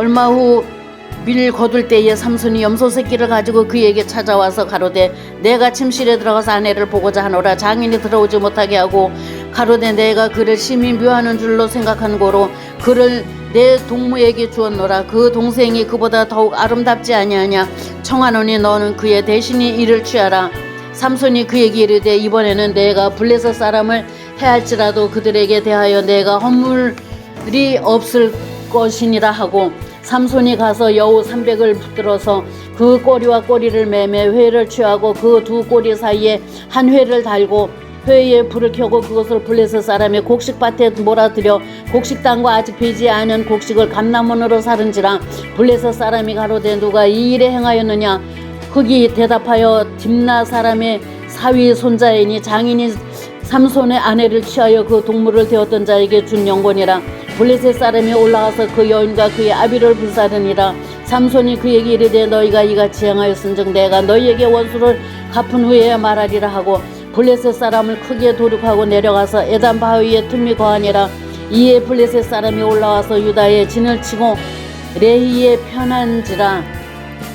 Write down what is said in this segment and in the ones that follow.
얼마 후 밀 거둘 때에 삼손이 염소 새끼를 가지고 그에게 찾아와서 가로되 내가 침실에 들어가서 아내를 보고자 하노라. 장인이 들어오지 못하게 하고 가로되 내가 그를 심히 묘하는 줄로 생각한 고로 그를 내 동무에게 주었노라. 그 동생이 그보다 더욱 아름답지 아니하냐. 청하노니 너는 그의 대신이 이를 취하라. 삼손이 그에게 이르되 이번에는 내가 블레셋 사람을 해할지라도 그들에게 대하여 내가 허물이 없을 것이니라 하고 삼손이 가서 여우 300을 붙들어서 그 꼬리와 꼬리를 매매 회를 취하고 그 두 꼬리 사이에 한 회를 달고 회에 불을 켜고 그것을 블레셋 사람의 곡식밭에 몰아들여 곡식당과 아직 배지 않은 곡식을 감나무로 사른지라 블레셋 사람이 가로되 누가 이 일에 행하였느냐? 흑이 대답하여 딥나 사람의 사위 손자이니 장인이 삼손의 아내를 취하여 그 동물을 되었던 자에게 준 영권이라 블레셋 사람이 올라가서 그 여인과 그의 아비를 불사르니라. 삼손이 그에게 이르되 너희가 이같이 행하였은즉 내가 너희에게 원수를 갚은 후에 말하리라 하고 블레셋 사람을 크게 도륙하고 내려가서 에단 바위에 틈이 거하니라. 이에 블레셋 사람이 올라와서 유다에 진을 치고 레히에 편한지라.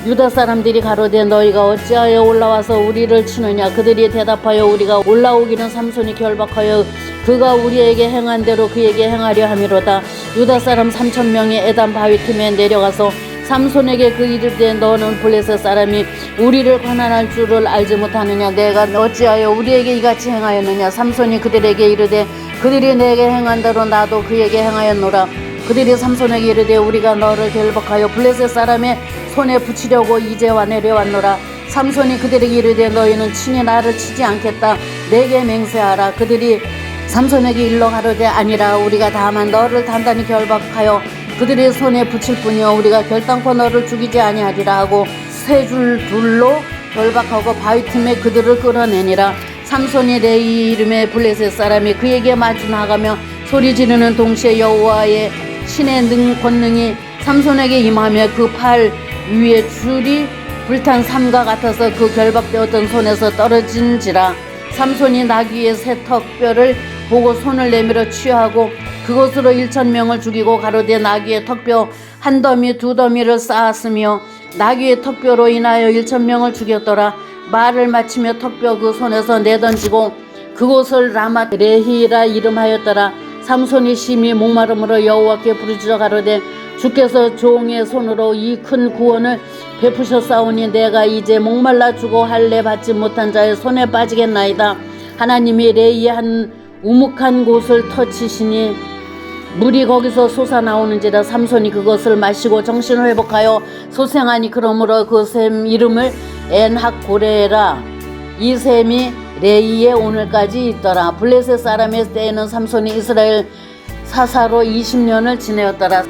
유다 사람들이 가로되 너희가 어찌하여 올라와서 우리를 치느냐? 그들이 대답하여 우리가 올라오기는 삼손이 결박하여 그가 우리에게 행한 대로 그에게 행하려 함이로다. 유다 사람 삼천 명이 에단 바위 틈에 내려가서 삼손에게 그 이르되 너는 블레셋 사람이 우리를 관한할 줄을 알지 못하느냐. 내가 어찌하여 우리에게 이같이 행하였느냐? 삼손이 그들에게 이르되 그들이 내게 행한 대로 나도 그에게 행하였노라. 그들이 삼손에게 이르되 우리가 너를 결박하여 블레셋 사람의 손에 붙이려고 이제와 내려왔노라. 삼손이 그들에게 이르되 너희는 친히 나를 치지 않겠다. 내게 맹세하라. 그들이 삼손에게 일러 가로되 아니라 우리가 다만 너를 단단히 결박하여 그들의 손에 붙일 뿐이요. 우리가 결단코 너를 죽이지 아니하리라 하고 세 줄 둘로 결박하고 바위 틈에 그들을 끌어내니라. 삼손이 레이 이름의 블레셋 사람이 그에게 마주 나가며 소리 지르는 동시에 여호와의 신의 능 권능이 삼손에게 임하며 그 팔 위에 줄이 불탄 삼과 같아서 그 결박되었던 손에서 떨어진지라. 삼손이 나귀의 새 턱뼈를 보고 손을 내밀어 취하고 그것으로 일천 명을 죽이고 가로되 나귀의 턱뼈 한 더미 두 더미를 쌓았으며 나귀의 턱뼈로 인하여 일천 명을 죽였더라. 말을 마치며 턱뼈 그 손에서 내던지고 그곳을 라맛 레히라 이름하였더라. 삼손이 심히 목마름으로 여호와께 부르짖어 가로되 주께서 종의 손으로 이 큰 구원을 베푸셨사오니 내가 이제 목말라 주고 할례 받지 못한 자의 손에 빠지겠나이다. 하나님이 레이의 한 우묵한 곳을 터치시니 물이 거기서 솟아나오는지라 삼손이 그것을 마시고 정신을 회복하여 소생하니 그러므로 그 샘 이름을 엔학고레라. 이 샘이 레이에 오늘까지 있더라. 블레셋 사람의 때에는 삼손이 이스라엘 사사로 20년을 지내었더라